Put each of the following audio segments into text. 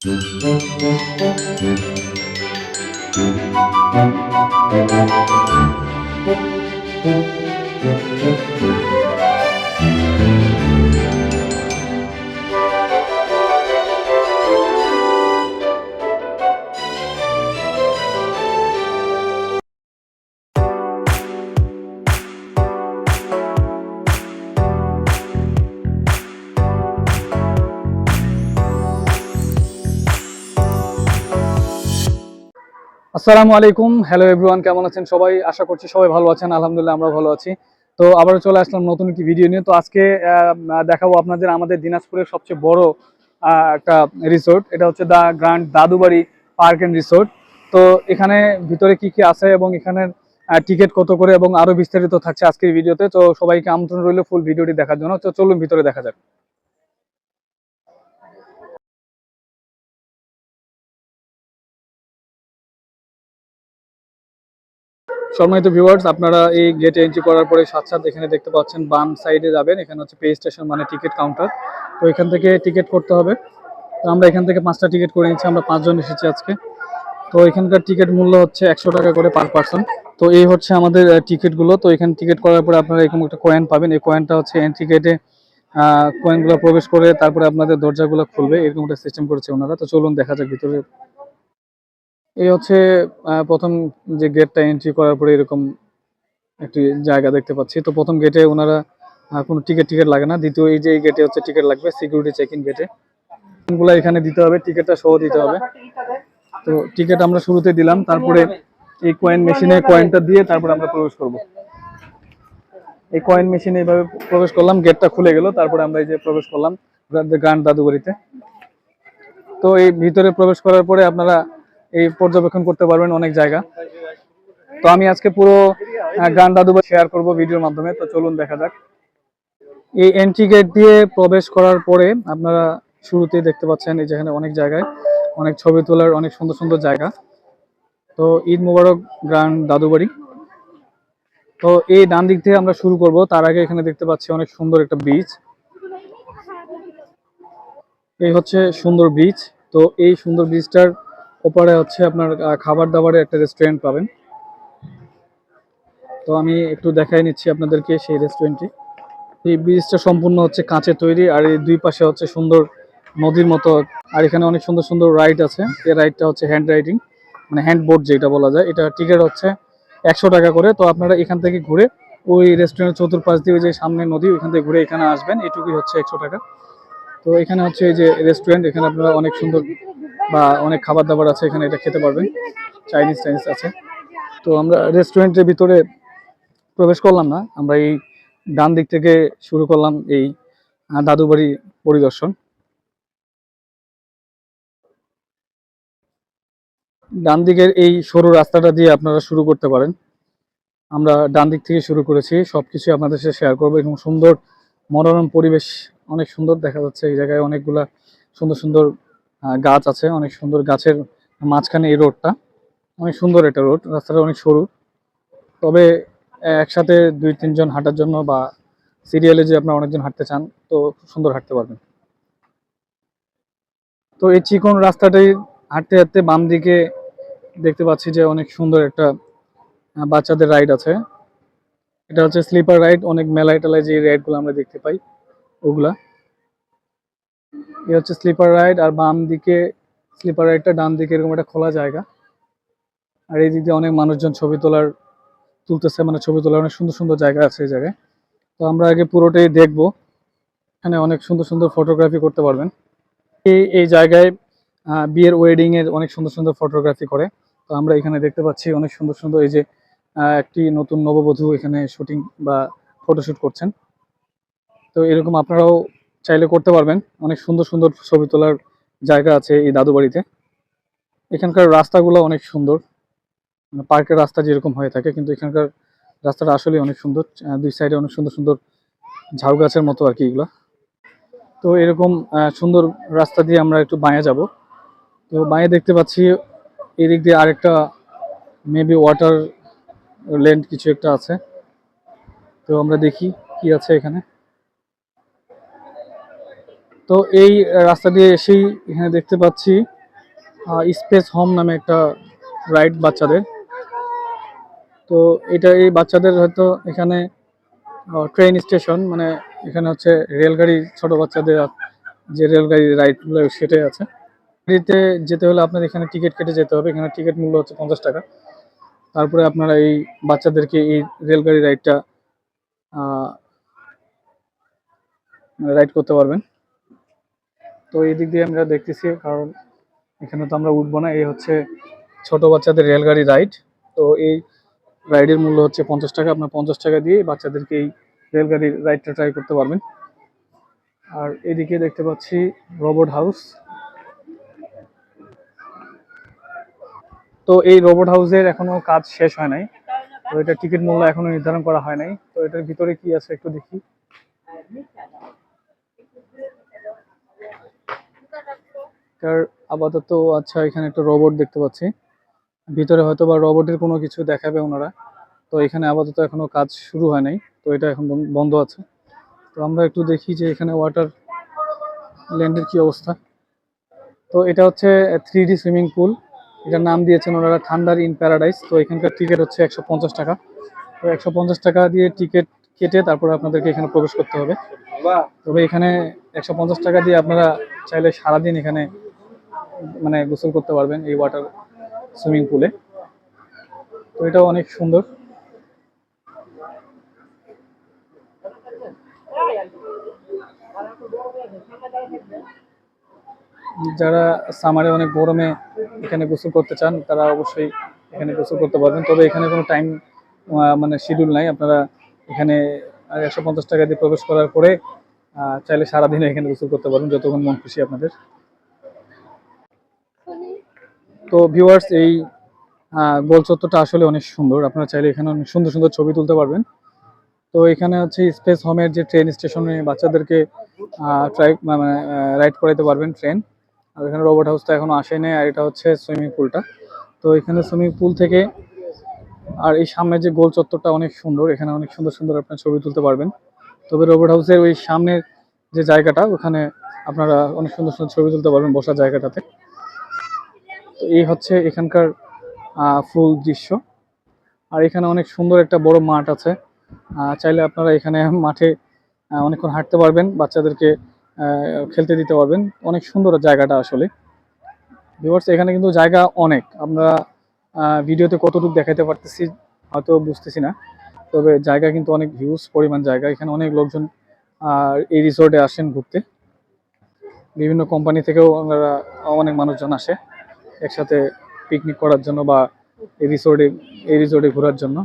Thank you. আসসালামু আলাইকুম। Hello everyone কেমন আছেন সবাই? আশা করছি সবাই ভালো আছেন। আলহামদুলিল্লাহ আমরা ভালো আছি। তো আবারও চলে আসলাম নতুন একটি ভিডিও নিয়ে। তো আজকে দেখাবো আপনাদের আমাদের দিনাজপুরের সবচেয়ে বড় একটা রিসোর্ট এটা হচ্ছে the grand Dadubari park and resort. তো এখানে ভিতরে কি কি আছে এবং এখানের টিকিট কত করে এবং আরও বিস্তারিত থাকছে আজকের ভিডিওতে তো। সবাইকে আমন্ত্রণ রইল ফুল ভিডিওটি দেখার জন্য। তো চলুন ভিতরে দেখা যাক। সম্মানিত ভিউয়ার্স আপনারা এই গেটে এন্ট্রি করার পরে সাথে সাথে এখানে দেখতে পাচ্ছেন, বাম সাইডে যাবেন। এখানে হচ্ছে পে স্টেশন মানে টিকিট কাউন্টার তো এখান থেকে টিকিট করতে হবে। তো আমরা এখান থেকে পাঁচটা টিকিট করে নিচ্ছি, আমরা পাঁচজন এসেছি আজকে। তো এখানকার টিকিট মূল্য হচ্ছে একশো টাকা করে পার পার্সন তো এই হচ্ছে আমাদের টিকিটগুলো তো এখানে টিকিট করার পরে আপনারা এরকম একটা কয়েন পাবেন। এই কয়েনটা হচ্ছে এন্ট্রি গেটে কয়েনগুলো প্রবেশ করে তারপরে আপনাদের দরজাগুলো খুলবে। এরকম একটা সিস্টেম করেছে ওনারা। তো চলুন দেখা যাক ভিতরে এই হচ্ছে প্রথম যে গেটটা এন্ট্রি করার পরে এরকম একটি জায়গা দেখতে পাচ্ছি। তো প্রথম গেটে ওনারা কোনো টিকিট টিকিট লাগে না। দ্বিতীয় এই যে এই গেটে হচ্ছে টিকিট লাগবে সিকিউরিটি চেক ইন গেটে গুলো এখানে দিতে হবে টিকিটটা সহ দিতে হবে। তো টিকিট আমরা শুরুতে দিলাম, তারপরে এই কয়েন মেশিনে কয়েনটা দিয়ে তারপরে আমরা প্রবেশ করব। এই কয়েন মেশিনে এইভাবে প্রবেশ করলাম গেটটা খুলে গেল, তারপরে আমরা এই যে প্রবেশ করলাম, গ্রান্ড দাদুবাড়িতে। তো এই ভিতরে প্রবেশ করার পরে আপনারা এই পর্যবেক্ষণ করতে পারবেন অনেক জায়গা। তো আমি আজকে পুরো গান দাদুবা শেয়ার করব ভিডিওর মাধ্যমে। তো চলুন দেখা যাক। এই এন্ট্রি গেট দিয়ে প্রবেশ করার পরে আপনারা শুরুতেই দেখতে পাচ্ছেন এই যেখানে অনেক জায়গায়, অনেক ছবি তোলার অনেক সুন্দর সুন্দর জায়গা। তো ঈদ মুবারক গ্রান্ড দাদুবাড়ি তো এই ডান দিক থেকে আমরা শুরু করব। তার আগে এখানে দেখতে পাচ্ছি অনেক সুন্দর একটা ব্রিজ এই হচ্ছে সুন্দর ব্রিজ তো এই সুন্দর ব্রিজটার ওপারে হচ্ছে আপনার খাবার দাবারের একটা রেস্টুরেন্ট পাবেন। তো আমি একটু দেখাই নিচ্ছি আপনাদেরকে সেই রেস্টুরেন্টটি এই ব্রিজটা সম্পূর্ণ হচ্ছে কাঁচের তৈরি আর এই দুই পাশে হচ্ছে সুন্দর নদীর মতো। আর এখানে অনেক সুন্দর সুন্দর রাইড আছে। এই রাইডটা হচ্ছে হ্যান্ড রাইডিং মানে হ্যান্ড বোর্ড যেটা বলা যায়। এটা টিকিট হচ্ছে একশো টাকা করে। তো আপনারা এখান থেকে ঘুরে ওই রেস্টুরেন্টের চতুর্পাশ দিয়ে ওই যে সামনে নদী, ওইখান থেকে ঘুরে এখানে আসবেন। এটুকুই হচ্ছে একশো টাকা। তো এখানে হচ্ছে এই যে রেস্টুরেন্ট এখানে আপনারা অনেক সুন্দর বা অনেক খাবার দাবার আছে এখানে এটা খেতে পারবেন। চাইনিজ চাইনিজ আছে। তো আমরা রেস্টুরেন্টের ভিতরে প্রবেশ করলাম না আমরা এই ডান দিক থেকে শুরু করলাম এই আহ, দাদুবাড়ি পরিদর্শন। ডান দিকের এই সরু রাস্তাটা দিয়ে আপনারা শুরু করতে পারেন। আমরা ডান দিক থেকে শুরু করেছি সবকিছু আপনাদের সাথে শেয়ার করব এবং সুন্দর মনোরম পরিবেশ অনেক সুন্দর দেখা যাচ্ছে এই জায়গায় অনেকগুলা সুন্দর সুন্দর গাছ আছে, অনেক সুন্দর গাছের মাঝখানে এই রোডটা। অনেক সুন্দর একটা রোড, রাস্তাটা অনেক সরু। তবে একসাথে দুই, তিনজন হাঁটার জন্য বা সিরিয়ালে যে আপনারা অনেকজন হাঁটতে চান, তো খুব সুন্দর হাঁটতে পারবেন। তো এই চিকন রাস্তাটাই হাঁটতে হাঁটতে বাম দিকে দেখতে পাচ্ছি যে অনেক সুন্দর একটা বাচ্চাদের রাইড আছে। এটা হচ্ছে স্লিপার রাইড অনেক মেলায় টেলায় যে রাইডগুলো আমরা দেখতে পাই, ওগুলা। এই হচ্ছে স্লিপার রাইড আর বাম দিকে স্লিপার রাইডটা ডান দিকে এরকম একটা খোলা জায়গা। আর এই দিক দিয়ে অনেক মানুষজন ছবি তোলার, তুলতেছে মানে ছবি তোলার অনেক সুন্দর সুন্দর জায়গা আছে এই জায়গায়। তো আমরা আগে পুরোটাই দেখব। এখানে অনেক সুন্দর সুন্দর ফটোগ্রাফি করতে পারবেন। এই এই জায়গায় বিয়ের ওয়েডিং এর অনেক সুন্দর সুন্দর ফটোগ্রাফি করে। তো আমরা এখানে দেখতে পাচ্ছি অনেক সুন্দর সুন্দর এই যে একটি নতুন নববধূ এখানে শুটিং বা ফটোশুট করছেন। তো এরকম আপনারাও চাইলে করতে পারবেন। অনেক সুন্দর সুন্দর ছবি তোলার জায়গা আছে এই দাদু বাড়িতে। এখানকার রাস্তাগুলো অনেক সুন্দর। মানে পার্কের রাস্তা যেরকম হয়ে থাকে, কিন্তু এখানকার রাস্তাটা আসলে অনেক সুন্দর। দুই সাইডে অনেক সুন্দর সুন্দর ঝাউ গাছের মতো আর কি এগুলা। তো এরকম সুন্দর রাস্তা দিয়ে আমরা একটু বাঁয়ে যাব। তো বাঁয়ে দেখতে পাচ্ছি, এদিক দিয়ে আরেকটা মেবি ওয়াটার ল্যান্ড কিছু একটা আছে। তো আমরা দেখি কি আছে এখানে। তো এই রাস্তা দিয়ে এসেই এখানে দেখতে পাচ্ছি স্পেস হোম নামে একটা রাইড বাচ্চাদের। তো এটা এই বাচ্চাদের হয়তো এখানে ট্রেন স্টেশন মানে এখানে হচ্ছে রেলগাড়ি, ছোট বাচ্চাদের যে রেলগাড়ি রাইডগুলো সেটাই আছে। গাড়িতে যেতে হলে আপনার এখানে টিকিট কেটে যেতে হবে। এখানে টিকিট মূল্য হচ্ছে পঞ্চাশ টাকা। তারপরে আপনারা এই বাচ্চাদেরকে এই রেলগাড়ি রাইডটা রাইড করতে পারবেন। তো এই দিক দিয়ে আমরা দেখতেছি, কারণ এখানে তো আমরা উঠবো না। এই হচ্ছে ছোট বাচ্চাদের রেলগাড়ি রাইড। তো এই রাইডের মূল্য হচ্ছে পঞ্চাশ টাকা। আপনার পঞ্চাশ টাকা দিয়ে বাচ্চাদেরকে এই রেলগাড়ির রাইডটা ট্রাই করতে পারবেন। আর এদিকে দেখতে পাচ্ছি রোবট হাউস। তো এই রোবট হাউসের এখনও কাজ শেষ হয় নাই। তো এটা টিকিট মূল্য এখনও নির্ধারণ করা হয় নাই। তো এটার ভিতরে কি আছে একটু দেখি। এটার আপাতত আচ্ছা এখানে একটা রোবট দেখতে পাচ্ছি। ভিতরে হয়তো বা রোবটের কোনো কিছু দেখাবে ওনারা। তো এখানে আপাতত এখনও কাজ শুরু হয় নাই তো এটা এখন বন্ধ আছে। তো আমরা একটু দেখি যে এখানে ওয়াটার ল্যান্ডের কি অবস্থা। তো এটা হচ্ছে থ্রি ডি সুইমিং পুল এটার নাম দিয়েছেন ওনারা ঠান্ডার ইন প্যারাডাইস। তো এখানকার টিকিট হচ্ছে একশো পঞ্চাশ টাকা। তো একশো পঞ্চাশ টাকা দিয়ে টিকিট কেটে তারপরে আপনাদেরকে এখানে প্রবেশ করতে হবে। তবে এখানে একশো পঞ্চাশ টাকা দিয়ে আপনারা চাইলে সারাদিন এখানে মানে গোসল করতে পারবেন এই ওয়াটার সুইমিং পুলে তো এটাও অনেক সুন্দর। যারা সামারে অনেক গরমে এখানে গোসল করতে চান, তারা অবশ্যই এখানে গোসল করতে পারবেন। তবে এখানে কোনো টাইম মানে শিডিউল নাই। আপনারা এখানে একশো পঞ্চাশ টাকা দিয়ে প্রবেশ করার পরে চাইলে সারাদিন এখানে গোসল করতে পারবেন, যতক্ষণ মন খুশি আপনাদের। তো ভিউয়ার্স এই গোল চত্বরটা আসলে অনেক সুন্দর। আপনারা চাইলে এখানে অনেক সুন্দর সুন্দর ছবি তুলতে পারবেন। তো এখানে হচ্ছে স্পেস হোমের যে ট্রেন স্টেশনে বাচ্চাদেরকে ট্রাই মানে রাইড করাইতে পারবেন ট্রেন আর এখানে রোবট হাউসটা এখনও আসেনি আর এটা হচ্ছে সুইমিং পুলটা তো এখানে সুইমিং পুল থেকে, আর এই সামনে যে গোল চত্বরটা অনেক সুন্দর, এখানে অনেক সুন্দর সুন্দর আপনার ছবি তুলতে পারবেন। তবে রোবট হাউসের ওই সামনের যে জায়গাটা, ওখানে আপনারা অনেক সুন্দর সুন্দর ছবি তুলতে পারবেন বসার জায়গাটাতে। তো এই হচ্ছে এখানকার ফুল দৃশ্য। আর এখানে অনেক সুন্দর একটা বড় মাঠ আছে। চাইলে আপনারা এখানে মাঠে অনেকক্ষণ হাঁটতে পারবেন বাচ্চাদেরকে খেলতে দিতে পারবেন। অনেক সুন্দর জায়গাটা আসলে। ভিউয়ার্স এখানে কিন্তু জায়গা অনেক। আমরা ভিডিওতে কতটুকু দেখাতে পারতেছি হয়তো বুঝতেছি না। তবে জায়গা কিন্তু অনেক হিউজ পরিমাণ জায়গা। এখানে অনেক লোকজন আহ, এই রিসোর্টে আসেন ঘুরতে। বিভিন্ন কোম্পানি থেকেও ওনারা অনেক মানুষজন আসে। একসাথে পিকনিক করার জন্য বা এই রিসোর্টে এই রিসোর্টে ঘোরার জন্য।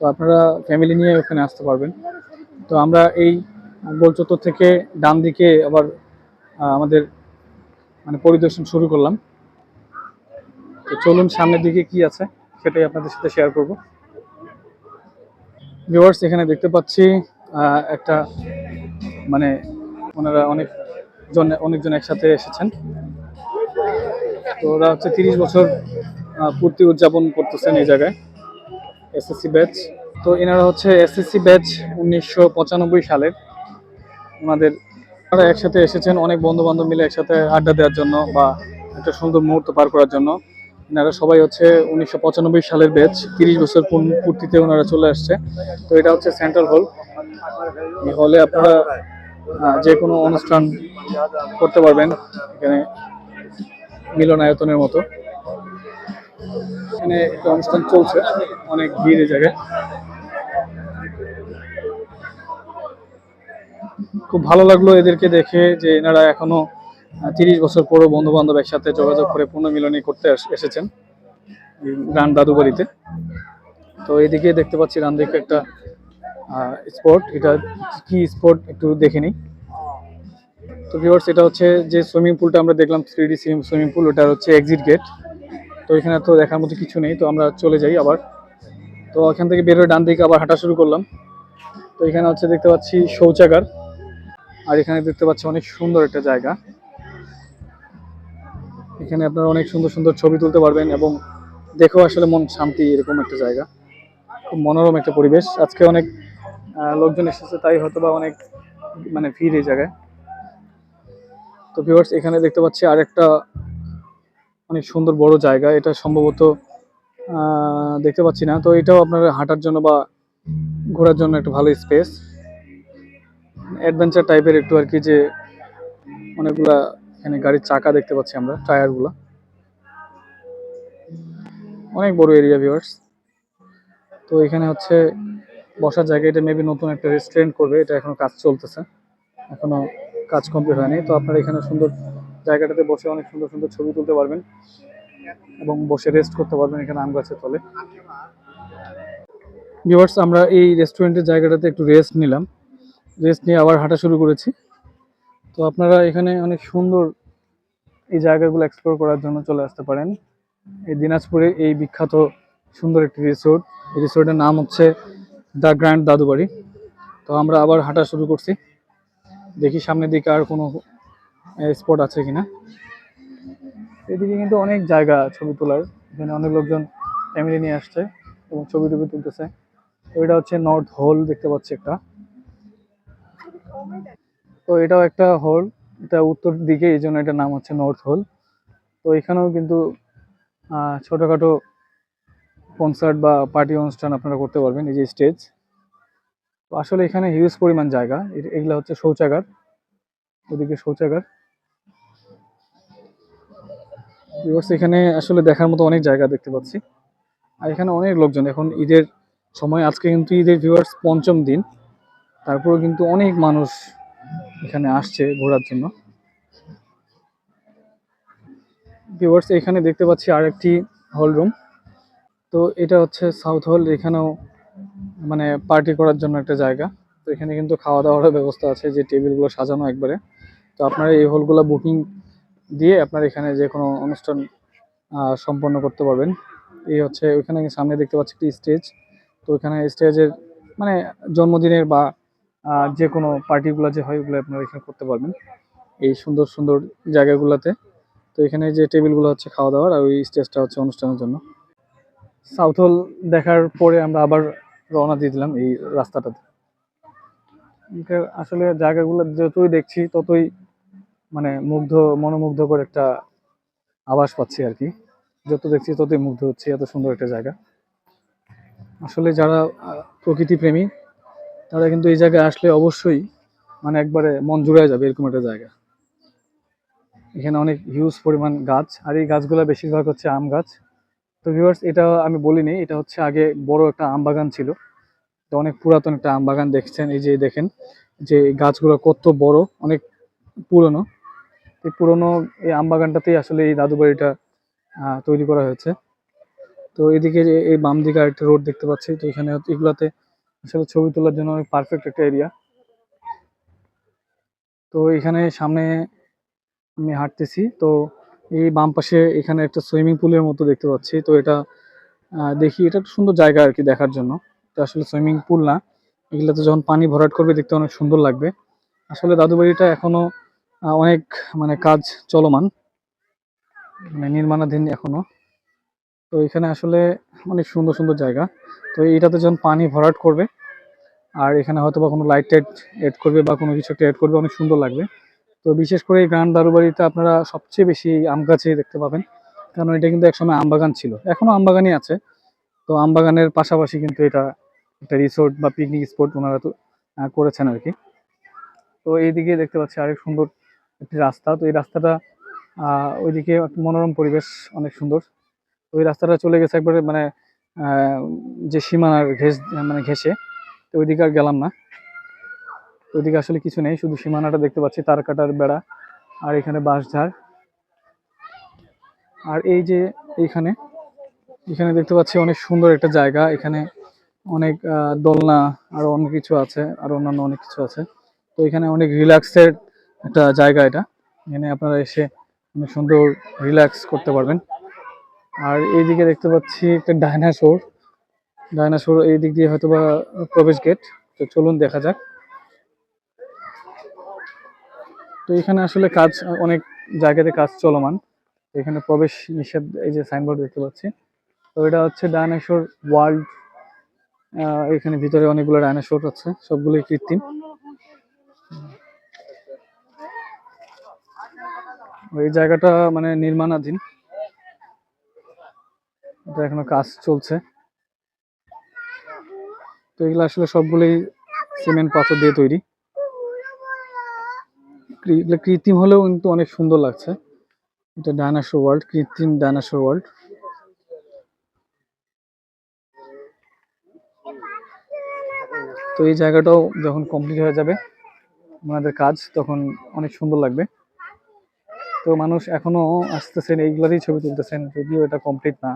তো আপনারা ফ্যামিলি নিয়ে ওখানে আসতে পারবেন। তো আমরা এই গোল চত্বর থেকে ডান দিকে আবার আমাদের মানে পরিদর্শন শুরু করলাম। তো চলুন সামনের দিকে কি আছে সেটাই আপনাদের সাথে শেয়ার করব। ভিউয়ার্স এখানে দেখতে পাচ্ছি একটা মানে ওনারা অনেক জন, অনেকজন একসাথে এসেছেন। তো ওরা হচ্ছে তিরিশ বছর পূর্তি উদযাপন করতেছেন এই জায়গায় এসএসসি ব্যাচ তো এনারা হচ্ছে এসএসসি ব্যাচ উনিশশো পঁচানব্বই সালের। ওনাদের ওনারা একসাথে এসেছেন, অনেক বন্ধু বান্ধব মিলে একসাথে আড্ডা দেওয়ার জন্য বা একটা সুন্দর মুহূর্ত পার করার জন্য। এনারা সবাই হচ্ছে উনিশশো পঁচানব্বই সালের ব্যাচ তিরিশ বছর পূর্তিতে ওনারা চলে আসছে। তো এটা হচ্ছে সেন্ট্রাল হল এই হলে আপনারা যে কোনো অনুষ্ঠান করতে পারবেন। এখানে মিলনায়তনের মতো। এখানে একটা অনুষ্ঠান চলছে, অনেক ভিড় জায়গায়। খুব ভালো লাগল এদেরকে দেখে যে এনারা এখনও তিরিশ বছর পরও বন্ধু বান্ধব একসাথে যোগাযোগ করে পুনর্মিলনী করতে এসেছেন গ্রান্ড দাদু বাড়িতে তো এদিকে দেখতে পাচ্ছি ডান দিকে একটা স্পট এটা কি স্পট একটু দেখে নিই। তো ভিউয়ার্স এটা হচ্ছে যে সুইমিং পুলটা আমরা দেখলাম থ্রি ডি সুইমিং পুল ওটা হচ্ছে এক্সিট গেট তো এখানে তো দেখার মতো কিছু নেই, তো আমরা চলে যাই আবার। তো এখান থেকে বেরোয় ডান দিকে আবার হাঁটা শুরু করলাম। তো এখানে হচ্ছে দেখতে পাচ্ছি শৌচাগার। আর এখানে দেখতে পাচ্ছি অনেক সুন্দর একটা জায়গা। এখানে আপনারা অনেক সুন্দর সুন্দর ছবি তুলতে পারবেন এবং দেখেও আসলে মন শান্তি, এরকম একটা জায়গা। খুব মনোরম একটা পরিবেশ। আজকে অনেক লোকজন এসেছে, তাই হয়তো বা অনেক মানে ভিড় এই জায়গায়। তো ভিউয়ার্স এখানে দেখতে পাচ্ছি আরেকটা অনেক সুন্দর বড় জায়গা। এটা সম্ভবত দেখতে পাচ্ছি না। তো এটাও আপনার হাঁটার জন্য বা ঘোরার জন্য একটা ভালো স্পেস অ্যাডভেঞ্চার টাইপের একটু আর কি যে অনেকগুলা এখানে গাড়ির চাকা দেখতে পাচ্ছি আমরা, টায়ারগুলা। অনেক বড় এরিয়া ভিউয়ার্স তো এখানে হচ্ছে বসার জায়গা। এটা মেবি নতুন একটা রেস্টুরেন্ট করবে। এটা এখনও কাজ চলতেছে। এখনও কাজ কমপ্লিট হয়নি। তো আপনারা এখানে সুন্দর জায়গাটাতে বসে অনেক সুন্দর সুন্দর ছবি তুলতে পারবেন এবং বসে রেস্ট করতে পারবেন এখানে আম গাছের তলে। ভিউয়ার্স আমরা এই রেস্টুরেন্টের জায়গাটাতে একটু রেস্ট নিলাম। রেস্ট নিয়ে আবার হাঁটা শুরু করেছি। তো আপনারা এখানে অনেক সুন্দর এই জায়গাগুলো এক্সপ্লোর করার জন্য চলে আসতে পারেন। এই দিনাজপুরে এই বিখ্যাত সুন্দর একটি রিসোর্ট এই রিসোর্টের নাম হচ্ছে দ্য গ্র্যান্ড দাদুবাড়ি। তো আমরা আবার হাঁটা শুরু করছি। দেখি সামনের দিকে আর কোনো স্পট আছে কিনা। এদিকে কিন্তু অনেক জায়গা ছবি তোলার। এখানে অনেক লোকজন ফ্যামিলি নিয়ে আসছে এবং ছবি টবি তুলতেছে। এটা হচ্ছে নর্থ হোল দেখতে পাচ্ছি একটা। তো এটাও একটা হোল এটা উত্তর দিকে, এই জন্য এটার নাম হচ্ছে নর্থ হোল তো এখানেও কিন্তু ছোটখাটো কনসার্ট বা পার্টি অনুষ্ঠান আপনারা করতে পারবেন এই যে স্টেজ তো আসলে এখানে হিউজ পরিমাণ জায়গা। এগুলা হচ্ছে শৌচাগার। ওদিকে শৌচাগার। এখানে আসলে দেখার মতো অনেক জায়গা দেখতে পাচ্ছি। আর এখানে অনেক লোকজন। এখন ঈদের সময়, আজকে কিন্তু ঈদের ভিউয়ার্স পঞ্চম দিন। তারপরেও কিন্তু অনেক মানুষ এখানে আসছে ঘোরার জন্য। ভিউয়ার্স এখানে দেখতে পাচ্ছি আর একটি হল রুম তো এটা হচ্ছে সাউথ হল এখানেও মানে পার্টি করার জন্য একটা জায়গা। তো এখানে কিন্তু খাওয়া দাওয়ার ব্যবস্থা আছে, যে টেবিলগুলো সাজানো একবারে। তো আপনারা এই হলগুলো বুকিং দিয়ে আপনারা এখানে যে কোনো অনুষ্ঠান সম্পন্ন করতে পারবেন। এই হচ্ছে ওইখানে সামনে দেখতে পাচ্ছি একটি স্টেজ তো এখানে স্টেজের মানে জন্মদিনের বা যে কোনো পার্টিগুলো যে হয় ওগুলো আপনারা এখানে করতে পারবেন। এই সুন্দর সুন্দর জায়গাগুলোতে। তো এখানে যে টেবিলগুলো হচ্ছে খাওয়া দাওয়ার আর ওই স্টেজটা হচ্ছে অনুষ্ঠানের জন্য। সাউথ হল দেখার পরে আমরা আবার রওনা দিয়ে দিলাম এই রাস্তাটাতে। আসলে জায়গাগুলো যতই দেখছি, ততই মানে মুগ্ধ, মনোমুগ্ধকর একটা আভাস পাচ্ছি আর কি। যত দেখছি, ততই মুগ্ধ হচ্ছে, এত সুন্দর একটা জায়গা। আসলে যারা প্রকৃতি প্রেমী তারা কিন্তু এই জায়গায় আসলে অবশ্যই মানে একবারে মন জুড়ে যাবে এরকম একটা জায়গা। এখানে অনেক হিউজ পরিমাণ গাছ, আর এই গাছগুলো বেশিরভাগ হচ্ছে আম গাছ। তো ভিউয়ার্স এটা আমি বলিনি, এটা হচ্ছে আগে বড় একটা আম বাগান ছিল। তো অনেক পুরাতন একটা আম বাগান দেখছেন, এই যে দেখেন, যে গাছগুলো কত বড়, অনেক পুরনো। এই পুরনো এই আম বাগানটাতেই আসলে এই দাদু বাড়িটা তৈরি করা হয়েছে। তো এদিকে যে এই বাম দিকে আরেকটা রোড দেখতে পাচ্ছি, তো এখানে এগুলাতে আসলে ছবি তোলার জন্য অনেক পারফেক্ট একটা এরিয়া তো এখানে সামনে আমি হাঁটতেছি, তো এই বাম পাশে এখানে একটা সুইমিং পুলের মতো দেখতে পাচ্ছি। তো এটা দেখি, এটা একটা সুন্দর জায়গা আর কি দেখার জন্য। এটা আসলে সুইমিং পুল না। এগুলাতে যখন পানি ভরাট করবে দেখতে অনেক সুন্দর লাগবে। আসলে দাদু বাড়িটা এখনও অনেক মানে কাজ চলমান। মানে নির্মাণাধীন এখনও। তো এখানে আসলে অনেক সুন্দর সুন্দর জায়গা। তো এইটাতে যখন পানি ভরাট করবে, আর এখানে হয়তো বা কোনো লাইট টাইট এড করবে বা কোনো কিছু একটা এড করবে, অনেক সুন্দর লাগবে। তো বিশেষ করে এই গ্রান্ড দারুবাড়িতে আপনারা সবচেয়ে বেশি আম গাছই দেখতে পাবেন। কারণ এটা কিন্তু একসময় আম বাগান ছিল। এখনও আম বাগানই আছে। তো আম বাগানের পাশাপাশি কিন্তু এটা একটা রিসোর্ট বা পিকনিক স্পট ওনারা তো করেছেন আর কি তো এইদিকে দেখতে পাচ্ছি আরেক সুন্দর একটি রাস্তা। তো এই রাস্তাটা ওইদিকে মনোরম পরিবেশ, অনেক সুন্দর। ওই রাস্তাটা চলে গেছে একবারে মানে যে সীমানার ঘেস মানে ঘেসে তো ওইদিকে আর গেলাম না। তো ওইদিকে আসলে কিছু নেই, শুধু সীমানাটা দেখতে পাচ্ছি তার কাটার বেড়া আর এখানে বাঁশঝাড়। আর এই যে এইখানে, এখানে দেখতে পাচ্ছি অনেক সুন্দর একটা জায়গা, এখানে অনেক দোলনা আরও অনেক কিছু আছে, আর অন্যান্য অনেক কিছু আছে। তো এখানে অনেক রিল্যাক্সের একটা জায়গা এটা, এখানে আপনারা এসে অনেক সুন্দর রিল্যাক্স করতে পারবেন। আর এইদিকে দেখতে পাচ্ছি একটা ডাইনাসোর ডাইনাসোর এই দিক দিয়ে হয়তো বা প্রবেশ গেট তো চলুন দেখা যাক। তো এখানে আসলে কাজ, অনেক জায়গাতে কাজ চলমান। এখানে প্রবেশ নিষেধ, এই যে সাইনবোর্ড দেখতে পাচ্ছি। তো এটা হচ্ছে ডাইনাসোর ওয়ার্ল্ড এখানে ভিতরে অনেকগুলো ডাইনাসোর আছে, সবগুলোই কৃত্রিম। এই জায়গাটা মানে নির্মাণাধীন। এটা এখনও কাজ চলছে। তো এগুলো আসলে সবগুলোই সিমেন্ট পাথর দিয়ে তৈরি। এগুলো কৃত্রিম হলেও কিন্তু অনেক সুন্দর লাগছে। এটা ডায়নাসোর ওয়ার্ল্ড, কৃত্রিম ডায়নাসোর ওয়ার্ল্ড। তো এই জায়গাটাও যখন কমপ্লিট হয়ে যাবে, ওনাদের কাজ, তখন অনেক সুন্দর লাগবে। তো মানুষ এখনও আসতেছেন এইগুলারই ছবি তুলতেছেন, যদিও এটা কমপ্লিট না,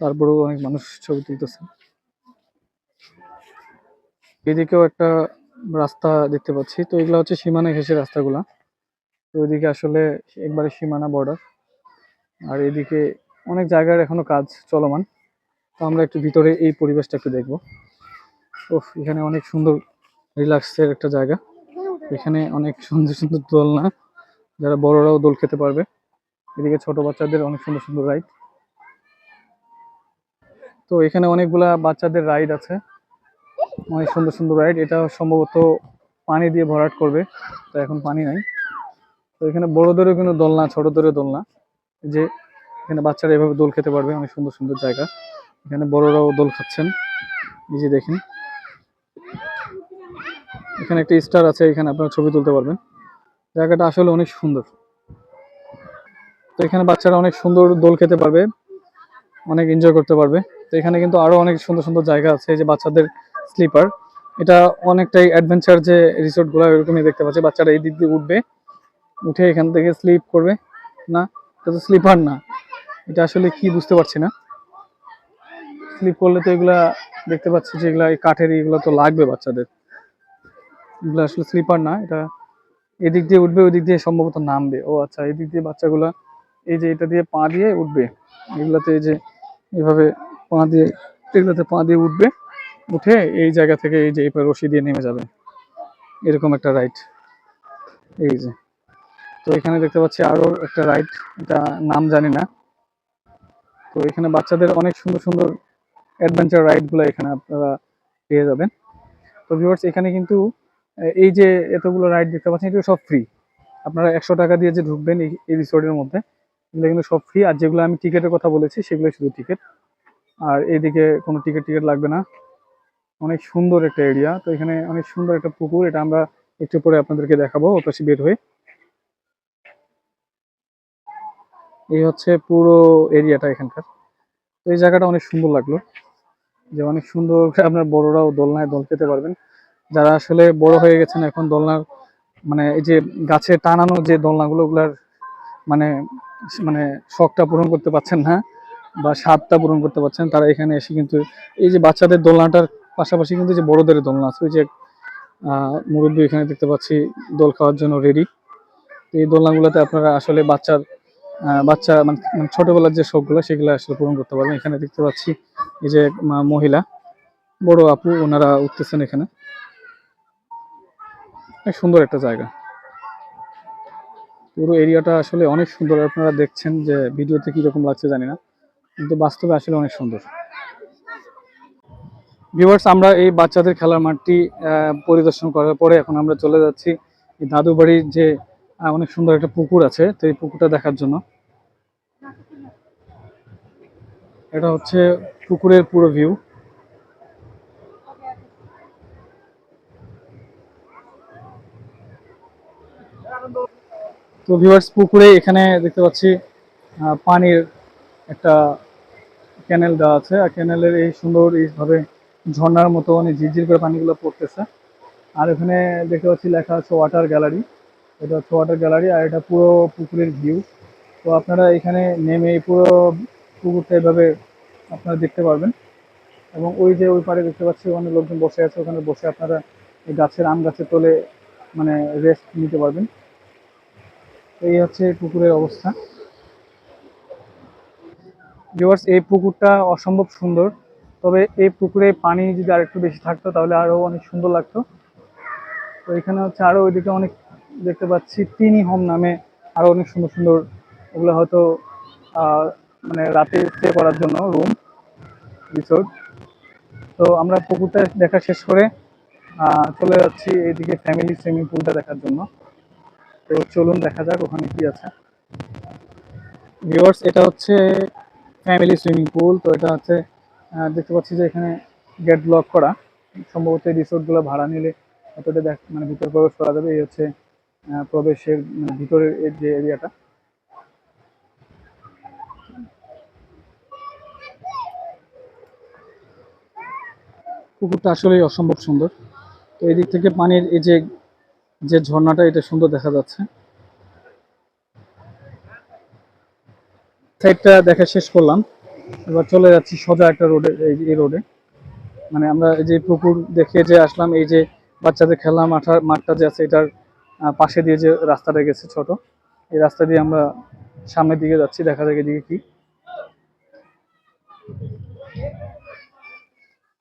তারপরেও অনেক মানুষ ছবি তুলতেছেন। এদিকেও একটা রাস্তা দেখতে পাচ্ছি। তো এগুলো হচ্ছে সীমানা ঘেসে রাস্তাগুলা। তো ওইদিকে আসলে একবারে সীমানা বর্ডার আর এদিকে অনেক জায়গার এখনও কাজ চলমান। তো আমরা একটু ভিতরে এই পরিবেশটা একটু দেখব। তো এখানে অনেক সুন্দর রিল্যাক্সের একটা জায়গা। এখানে অনেক সুন্দর সুন্দর দোলনা। যারা বড়রাও দোল খেতে পারবে। এদিকে ছোট বাচ্চাদের অনেক সুন্দর সুন্দর রাইড তো এখানে অনেকগুলা বাচ্চাদের রাইড আছে। অনেক সুন্দর সুন্দর রাইড এটা সম্ভবত পানি দিয়ে ভরাট করবে, তো এখন পানি নাই। তো এখানে বড়দেরও কিন্তু দোলনা, ছোটদেরও দোলনা। যে এখানে বাচ্চারা এভাবে দোল খেতে পারবে, অনেক সুন্দর সুন্দর জায়গা। এখানে বড়রাও দোল খাচ্ছেন। যে দেখেন। এখানে একটা স্টার আছে, এখানে আপনারা ছবি তুলতে পারবেন। জায়গাটা আসলে অনেক সুন্দর। তো এখানে বাচ্চারা অনেক সুন্দর দোল খেতে পারবে, অনেক এনজয় করতে পারবে। তো এখানে কিন্তু আরও অনেক সুন্দর সুন্দর জায়গা আছে। যে বাচ্চাদের স্লিপার। এটা অনেকটাই অ্যাডভেঞ্চার যে রিসোর্টগুলো এরকমই দেখতে পাচ্ছি। বাচ্চারা এই দিক দিয়ে উঠবে, উঠে এখান থেকে স্লিপ করবে। না, এটা তো স্লিপার না। এটা আসলে কি বুঝতে পারছি না। স্লিপ করলে তো এগুলা দেখতে পাচ্ছি যে এগুলা কাঠের এগুলো তো লাগবে বাচ্চাদের। এগুলো আসলে স্লিপার না, এটা এদিক দিয়ে উঠবে ওই দিক দিয়ে সম্ভবত নামবে। ও আচ্ছা এদিক দিয়ে বাচ্চাগুলা এই যে এটা দিয়ে পা দিয়ে উঠবে। এগুলাতে এই যে এভাবে পা দিয়ে, এগুলাতে পা দিয়ে উঠবে। উঠে এই জায়গা থেকে এই যে এই রশি দিয়ে নেমে যাবে। এরকম একটা রাইড এই যে। তো এখানে দেখতে পাচ্ছি আরও একটা রাইড এটা নাম জানি না। তো এখানে বাচ্চাদের অনেক সুন্দর সুন্দর অ্যাডভেঞ্চার রাইডগুলো এখানে আপনারা পেয়ে যাবেন। তো ভিউয়ার্স এখানে কিন্তু এই যে এতগুলো রাইড দেখতে পাচ্ছেন, এগুলো সব ফ্রি আপনারা একশো টাকা দিয়ে যে ঢুকবেন এই- এই রিসোর্টের মধ্যে, এগুলো কিন্তু সব ফ্রি আর যেগুলো আমি টিকিটের কথা বলেছি সেগুলো শুধু টিকিট আর এইদিকে কোনো টিকিট টিকিট লাগবে না। অনেক সুন্দর একটা এরিয়া তো এখানে অনেক সুন্দর একটা পুকুর, এটা আমরা একটু পরে আপনাদেরকে দেখাবো ও পাশে বের হয়ে। এই হচ্ছে পুরো এরিয়াটা এখানকার। তো এই জায়গাটা অনেক সুন্দর লাগল। যে অনেক সুন্দর আপনার বড়রাও দোলনায় দোল খেতে পারবেন। যারা আসলে বড় হয়ে গেছেন এখন দোলনার মানে এই যে গাছে টানানো যে দোলনাগুলো, ওগুলার মানে মানে শখটা পূরণ করতে পারছেন না বা স্বাদটা পূরণ করতে পারছেন, তারা এখানে এসে কিন্তু এই যে বাচ্চাদের দোলনাটার পাশাপাশি কিন্তু যে বড়দের দোলনা আছে, ওই যে মুরব্বী এখানে দেখতে পাচ্ছি, দোল খাওয়ার জন্য রেডি এই দোলনাগুলোতে আপনারা আসলে বাচ্চার বাচ্চা মানে মানে ছোটবেলার যে শখগুলো, সেগুলো আসলে পূরণ করতে পারবেন। এখানে দেখতে পাচ্ছি, এই যে মহিলা, বড় আপু, ওনারা উঠতেছেন এখানে। সুন্দর একটা জায়গা। পুরো এরিয়াটা আসলে অনেক সুন্দর। আপনারা দেখছেন যে ভিডিওতে কীরকম লাগছে জানি না। কিন্তু বাস্তবে আসলে অনেক সুন্দর। ভিউয়ার্স আমরা এই বাচ্চাদের খেলার মাঠটি পরিদর্শন করার পরে এখন আমরা চলে যাচ্ছি দাদু বাড়ির যে অনেক সুন্দর একটা পুকুর আছে, তো এই পুকুরটা দেখার জন্য। এটা হচ্ছে পুকুরের পুরো ভিউ তো ভিউয়ার্স পুকুরে এখানে দেখতে পাচ্ছি পানির একটা ক্যানেল দেওয়া আছে। আর ক্যানেলের এই সুন্দর এইভাবে ঝর্ণার মতো অনেক ঝিরঝির করে পানিগুলো পড়তেছে। আর এখানে দেখতে পাচ্ছি লেখা আছে ওয়াটার গ্যালারি। এটা হচ্ছে ওয়াটার গ্যালারি আর এটা পুরো পুকুরের ভিউ। তো আপনারা এখানে নেমে পুরো পুকুরটা এভাবে আপনারা দেখতে পারবেন। এবং ওই যে ওই পারে দেখতে পাচ্ছি ওখানে লোকজন বসে আছে। ওখানে বসে আপনারা এই গাছের আম গাছের তলে মানে রেস্ট নিতে পারবেন। এই হচ্ছে পুকুরের অবস্থা। ভিউয়ার্স এই পুকুরটা অসম্ভব সুন্দর। তবে এই পুকুরে পানি যদি আরেকটু বেশি থাকতো, তাহলে আরও অনেক সুন্দর লাগতো। তো এখানে হচ্ছে আরও ওইদিকে অনেক দেখতে পাচ্ছি, তিনি হোম নামে আরও অনেক সুন্দর সুন্দর ওগুলো হয়তো মানে রাতে স্টে করার জন্য রুম রিসোর্ট তো আমরা পুকুরটা দেখা শেষ করে চলে যাচ্ছি এইদিকে ফ্যামিলি সুইমিং পুলটা দেখার জন্য। তো চলুন দেখা যাক ওখানে কি আছে। ভিউয়ার্স এটা হচ্ছে ফ্যামিলি সুইমিং পুল তো এটা হচ্ছে দেখতে পাচ্ছি যে এখানে গেট ব্লক করা। সম্ভবত এই রিসোর্টগুলো ভাড়া নিলে এতটা দেখ মানে ভিতরে প্রবেশ করা যাবে। এই হচ্ছে প্রবেশের মানে ভিতরের যে এরিয়াটা পুকুরটা আসলেই অসম্ভব সুন্দর। তো এই দিক থেকে পানির এই যে যে ঝর্ণাটা, এটা সুন্দর দেখা যাচ্ছে। সাইডটা দেখা শেষ করলাম। এবার চলে যাচ্ছি সোজা একটা রোডে এই এই রোডে। মানে আমরা এই যে পুকুর দেখে যে আসলাম এই যে বাচ্চাদের খেলা মাঠার মাঠটা যে আছে এটার পাশে দিয়ে যে রাস্তাটা গেছে ছোট এই রাস্তা দিয়ে আমরা সামনের দিকে যাচ্ছি দেখা যাক এদিকে কি।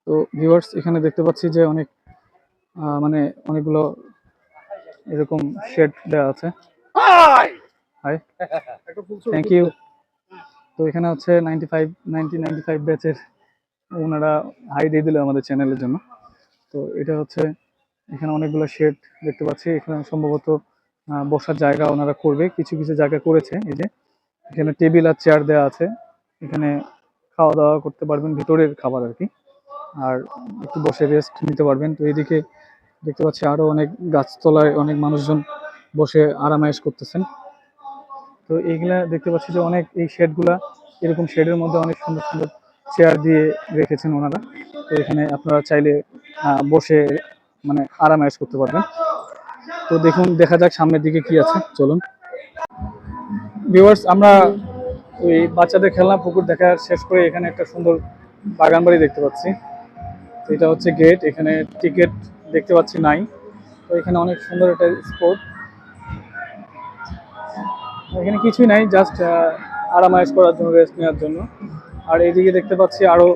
তো ভিউয়ার্স এখানে দেখতে পাচ্ছি যে অনেক মানে অনেকগুলো এরকম শেড দেওয়া আছে। হাই! থ্যাংক ইউ তো এখানে হচ্ছে ninety five ninety ninety five ব্যাচের ওনারা হাই দিয়ে দিল আমাদের চ্যানেলের জন্য। তো এটা হচ্ছে এখানে অনেকগুলো শেড দেখতে পাচ্ছি। এখানে সম্ভবত বসার জায়গা ওনারা করবে। কিছু কিছু জায়গা করেছে। এই যে এখানে টেবিল আর চেয়ার দেওয়া আছে। এখানে খাওয়া দাওয়া করতে পারবেন, ভিতরের খাবার আর কি। আর একটু বসে রেস্ট নিতে পারবেন। তো এইদিকে দেখতে পাচ্ছি আরও অনেক গাছতলায় অনেক মানুষজন বসে আরামায়েশ করতেছেন। তো এইগুলা দেখতে পাচ্ছি যে অনেক এই শেডগুলা, এরকম শেডের মধ্যে অনেক সুন্দর সুন্দর চেয়ার দিয়ে রেখেছেন ওনারা। তো এখানে আপনারা চাইলে বসে মানে আরামায়েশ করতে পারবেন। তো দেখুন, দেখা যাক সামনের দিকে কি আছে। চলুন। ভিউয়ার্স, আমরা ওই বাচ্চাদের খেলনা, পুকুর দেখা শেষ করে এখানে একটা সুন্দর বাগান বাড়ি দেখতে পাচ্ছি। এটা হচ্ছে গেট, এখানে টিকিট দেখতে পাচ্ছি নাই। তো এখানে অনেক সুন্দর একটা স্পোর্ট এখানে কিছুই নাই জাস্ট আরামায়েশ করার জন্য রেস্ট নেওয়ার জন্য। আর এইদিকে দেখতে পাচ্ছি আরও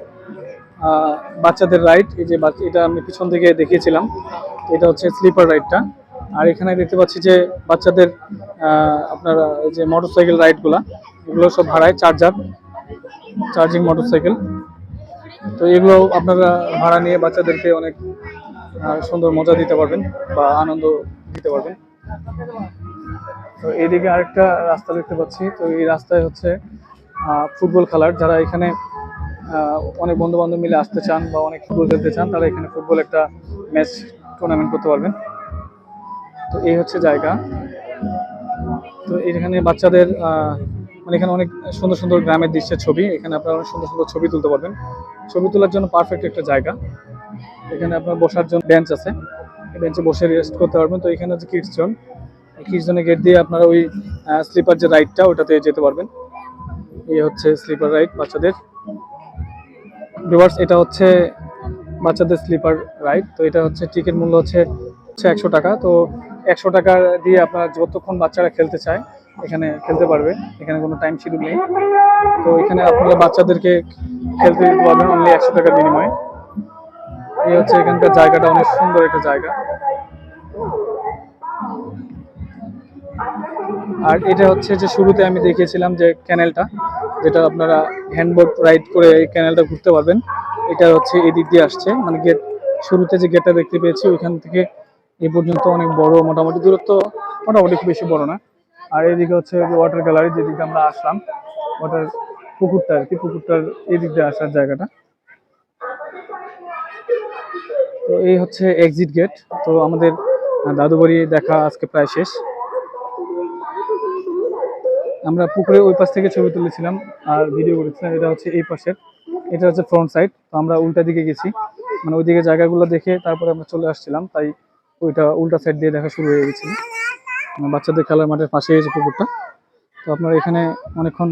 আহ, বাচ্চাদের রাইড এই যে এটা আমি পিছন থেকে দেখিয়েছিলাম। এটা হচ্ছে স্লিপার রাইডটা আর এখানে দেখতে পাচ্ছি যে বাচ্চাদের আপনার যে মোটরসাইকেল রাইডগুলা এগুলো সব ভাড়ায় চার্জার চার্জিং মোটরসাইকেল তো এগুলো আপনারা ভাড়া নিয়ে বাচ্চাদেরকে অনেক সুন্দর মজা দিতে পারবেন বা আনন্দ দিতে পারবেন। তো এইদিকে আরেকটা রাস্তা দেখতে পাচ্ছি। তো এই রাস্তায় হচ্ছে ফুটবল খেলার। যারা এখানে অনেক বন্ধু বান্ধব মিলে আসতে চান বা অনেক ফুটবল খেলতে চান, তারা এখানে ফুটবল একটা ম্যাচ টুর্নামেন্ট করতে পারবেন। তো এই হচ্ছে জায়গা। তো এখানে বাচ্চাদের মানে এখানে অনেক সুন্দর সুন্দর গ্রামের দৃশ্যের ছবি। এখানে আপনারা অনেক সুন্দর সুন্দর ছবি তুলতে পারবেন। ছবি তোলার জন্য পারফেক্ট একটা জায়গা। এখানে আপনার বসার জন্য বেঞ্চ আছে। বেঞ্চে বসে রেস্ট করতে পারবেন। তো এখানে হচ্ছে কিডস জোন কিডস জোনের গেট দিয়ে আপনারা ওই স্লিপার যে রাইডটা ওটাতে যেতে পারবেন। এই হচ্ছে স্লিপার রাইড বাচ্চাদের। ভিউয়ার্স এটা হচ্ছে বাচ্চাদের স্লিপার রাইড তো এটা হচ্ছে টিকিট মূল্য হচ্ছে হচ্ছে একশো টাকা। তো একশো টাকা দিয়ে আপনারা যতক্ষণ বাচ্চারা খেলতে চায়, এখানে খেলতে পারবে। এখানে কোনো টাইম শিডিউল নেই। তো এখানে আপনারা বাচ্চাদেরকে খেলতে দিতে পারবেন অনলি একশো টাকার বিনিময়ে। এই হচ্ছে এখানকার জায়গাটা, অনেক সুন্দর একটা জায়গা। আর এটা হচ্ছে যে শুরুতে আমি দেখিয়েছিলাম যে ক্যানেলটা যেটা আপনারা হ্যান্ডবোট রাইড করে এই ক্যানেলটা ঘুরতে পারবেন। এটা হচ্ছে এদিক দিয়ে আসছে মানে গেট শুরুতে যে গেটটা দেখতে পেয়েছি ওইখান থেকে এই পর্যন্ত অনেক বড় মোটামুটি দূরত্ব মোটামুটি খুব বেশি বড় না। আর এদিকে হচ্ছে ওয়াটার গ্যালারি যেদিকে আমরা আসলাম ওয়াটার পুকুরটা আর কি পুকুরটার এই দিক দিয়ে আসার জায়গাটা। তো এই হচ্ছে এক্সিট গেট তো আমাদের আহ, দাদু বাড়ি দেখা আজকে প্রায় শেষ। আমরা পুকুরে ওই পাশ থেকে ছবি তুলেছিলাম আর ভিডিও করেছিলাম। এটা হচ্ছে এই পাশের। এটা হচ্ছে ফ্রন্ট সাইড তো আমরা উল্টা দিকে গেছি। মানে ওইদিকে জায়গাগুলো দেখে তারপরে আমরা চলে আসছিলাম। তাই ওইটা উল্টা সাইড দিয়ে দেখা শুরু হয়ে গেছিল মানে বাচ্চাদের খেলার মাঠের পাশে যে পুকুরটা। তো আপনারা এখানে অনেকক্ষণ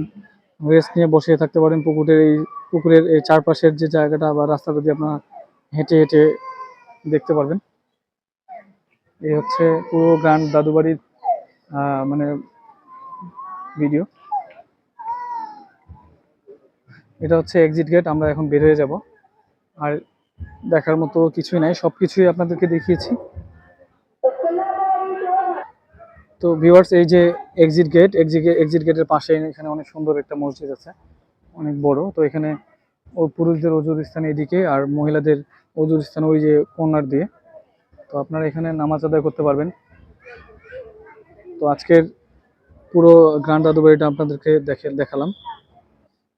রেস্ট নিয়ে বসে থাকতে পারেন। পুকুরের এই পুকুরের এই চারপাশের যে জায়গাটা বা রাস্তাটা দিয়ে আপনারা হেঁটে হেঁটে দেখতে পারবেন। এই হচ্ছে পুরো গ্রান্ড দাদুবাড়ির মানে ভিডিও এটা হচ্ছে এক্সিট গেট আমরা এখন বের হয়ে যাব। আর দেখার মতো কিছুই নাই সব কিছুই আপনাদেরকে দেখিয়েছি। তো ভিউয়ার্স এই যে এক্সিট গেট এক্সিট এক্সিট গেটের পাশে এখানে অনেক সুন্দর একটা মসজিদ আছে, অনেক বড়। তো এখানে ও পুরুষদের অজুর স্থান এদিকে আর মহিলাদের অজুর স্থান ওই যে কর্নার দিয়ে। তো আপনারা এখানে নামাজ আদায় করতে পারবেন। তো তো আজকের পুরো গ্র্যান্ড দাদুবাড়িটা আপনাদেরকে দেখে দেখালাম।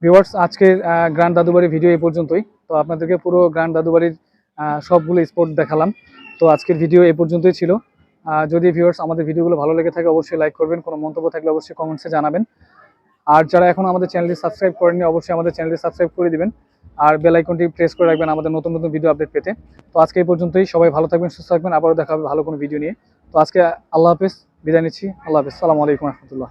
ভিউয়ার্স আজকের গ্র্যান্ড দাদুবাড়ি ভিডিও এই পর্যন্তই। তো আপনাদেরকে পুরো গ্র্যান্ড দাদুবাড়ির সবগুলো স্পট দেখালাম। তো আজকের ভিডিও এই পর্যন্তই ছিল। যদি ভিউয়ার্স আমাদের ভিডিওগুলো ভালো লেগে থাকে, অবশ্যই লাইক করবেন। কোনো মন্তব্য থাকলে অবশ্যই কমেন্টসে জানাবেন। আর যারা এখন আমাদের চ্যানেলটি সাবস্ক্রাইব করেননি, অবশ্যই আমাদের চ্যানেলটি সাবস্ক্রাইব করে দিবেন। আর বেল আইকনটি প্রেস করে রাখবেন আমাদের নতুন নতুন ভিডিও আপডেট পেতে। তো আজকে এই পর্যন্তই। সবাই ভালো থাকবেন, সুস্থ থাকবেন। আবারও দেখা হবে ভালো কোনো ভিডিও নিয়ে। তো আজকে আল্লাহ হাফেজ। বিদায় নিচ্ছি। আল্লাহ হাফিজ। সালামু আলাইকুম রহমতুল্লাহ।